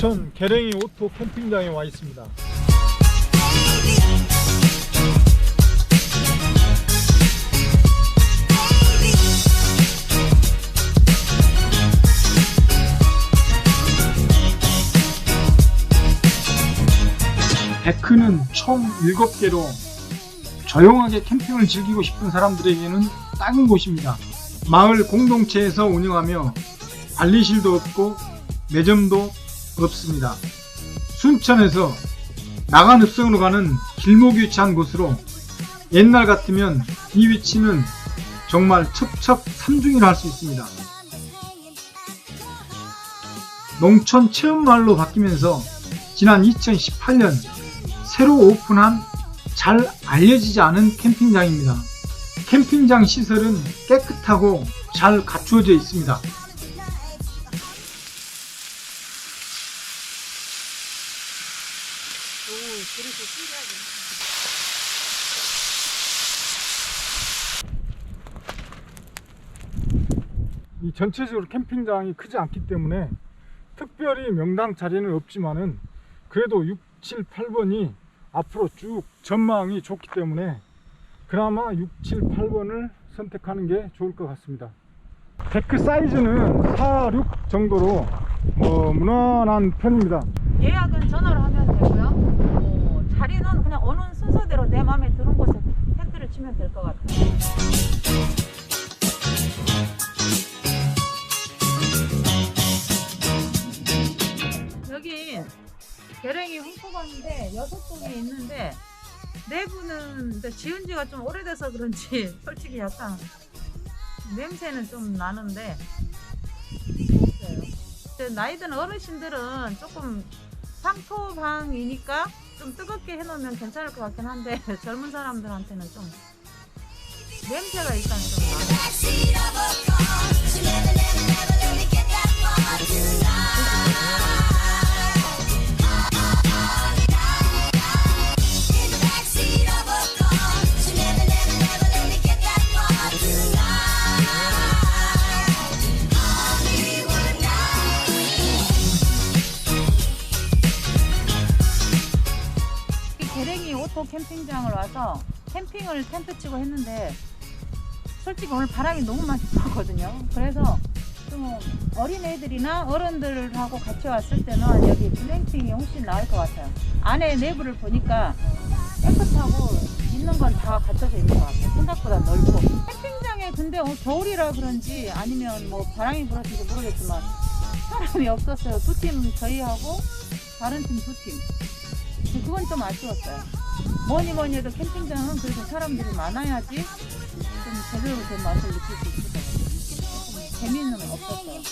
순천 계랭이 오토 캠핑장에 와 있습니다. 데크는 총 7개로 조용하게 캠핑을 즐기고 싶은 사람들에게는 딱인 곳입니다. 마을 공동체에서 운영하며 관리실도 없고 매점도 없습니다. 순천에서 나간 읍성으로 가는 길목이 위치한 곳으로 옛날 같으면 이 위치는 정말 척척 삼중이라 할 수 있습니다. 농촌 체험마을로 바뀌면서 지난 2018년 새로 오픈한 잘 알려지지 않은 캠핑장입니다. 캠핑장 시설은 깨끗하고 잘 갖추어져 있습니다. 이 전체적으로 캠핑장이 크지 않기 때문에 특별히 명당 자리는 없지만은 그래도 6, 7, 8번이 앞으로 쭉 전망이 좋기 때문에 그나마 6, 7, 8번을 선택하는 게 좋을 것 같습니다. 데크 사이즈는 4, 6 정도로 뭐 무난한 편입니다. 예약은 전화로 하면 되고요. 어, 자리는 그냥 어느 순서대로 내 마음에 드는 곳에 텐트를 치면 될 것 같아요. 여기 계랭이 홍포방인데 여섯 동이 있는데 내부는 근데 지은 지가 좀 오래돼서 그런지 솔직히 약간 냄새는 좀 나는데 나이 든 어르신들은 조금 상토방이니까 좀 뜨겁게 해놓으면 괜찮을 것 같긴 한데 젊은 사람들한테는 좀 냄새가 일단 좀 나 캠핑장을 와서 캠핑을 텐트 치고 했는데 솔직히 오늘 바람이 너무 많이 불거든요. 그래서 좀 어린 애들이나 어른들하고 같이 왔을 때는 여기 글램핑이 훨씬 나을 것 같아요. 안에 내부를 보니까 깨끗하고 있는 건 다 갖춰져 있는 것 같아요. 생각보다 넓고. 캠핑장에 근데 어, 겨울이라 그런지 아니면 뭐 바람이 불어서인지 모르겠지만 사람이 없었어요. 두 팀 저희하고 다른 팀 두 팀. 그건 좀 아쉬웠어요. 뭐니 뭐니 해도 캠핑장은 그래서 사람들이 많아야지 좀 제대로 된 맛을 느낄 수 있을 것 같아요. 음, 재미는 없었어요.